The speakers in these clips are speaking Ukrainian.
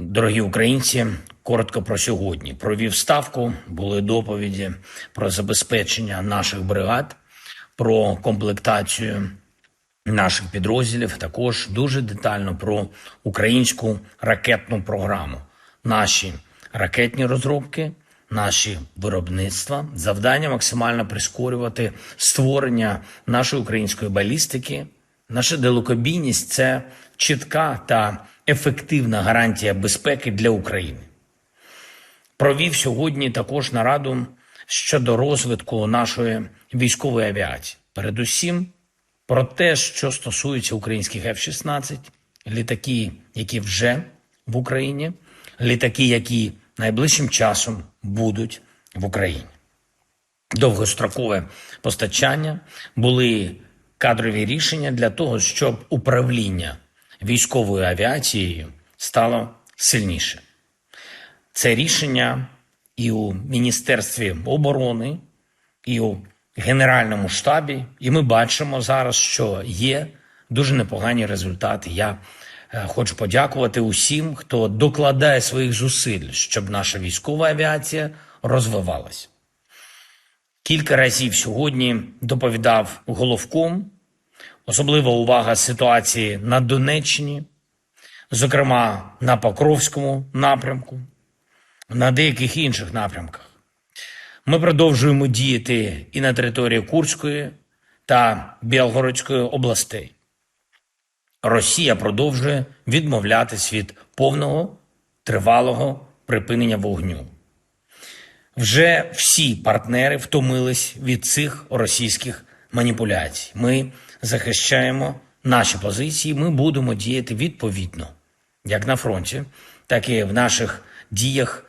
Дорогі українці, коротко про сьогодні. Провів ставку, були доповіді про забезпечення наших бригад, про комплектацію наших підрозділів. Також дуже детально про українську ракетну програму, наші ракетні розробки, наші виробництва, завдання максимально прискорювати створення нашої української балістики. Наша далекобійність це чітка та ефективна гарантія безпеки для України. Провів сьогодні також нараду щодо розвитку нашої військової авіації. Передусім про те, що стосується українських F-16, літаки, які вже в Україні, літаки, які найближчим часом будуть в Україні. Довгострокове постачання були кадрові рішення для того, щоб управління військовою авіацією стало сильніше. Це рішення і у Міністерстві оборони, і у Генеральному штабі, і ми бачимо зараз, що є дуже непогані результати. Я е, хочу подякувати усім, хто докладає своїх зусиль, щоб наша військова авіація розвивалась. Кілька разів сьогодні доповідав головком, особлива увага ситуації на Донеччині, зокрема на Покровському напрямку, на деяких інших напрямках. Ми продовжуємо діяти і на території Курської та Білгородської областей. Росія продовжує відмовлятись від повного тривалого припинення вогню. Вже всі партнери втомились від цих російських маніпуляцій. Ми захищаємо наші позиції. Ми будемо діяти відповідно, як на фронті, так і в наших діях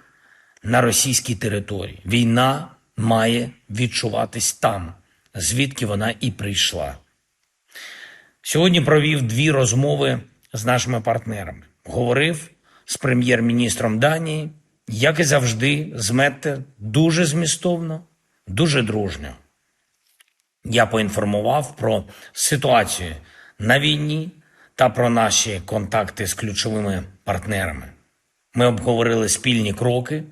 на російській території. Війна має відчуватись там, звідки вона і прийшла. Сьогодні провів дві розмови з нашими партнерами. Говорив з прем'єр-міністром Данії, як і завжди, з Метте дуже змістовно, дуже дружньо. Я поінформував про ситуацію на війні та про наші контакти з ключовими партнерами. Ми обговорили спільні кроки,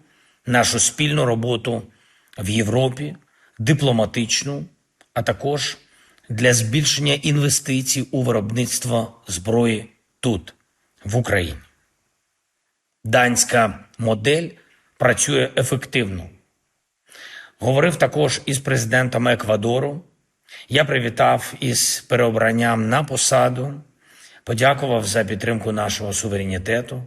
нашу спільну роботу в Європі, дипломатичну, а також для збільшення інвестицій у виробництво зброї тут, в Україні. Данська модель працює ефективно. Говорив також із президентом Еквадору. Я привітав із переобранням на посаду, подякував за підтримку нашого суверенітету,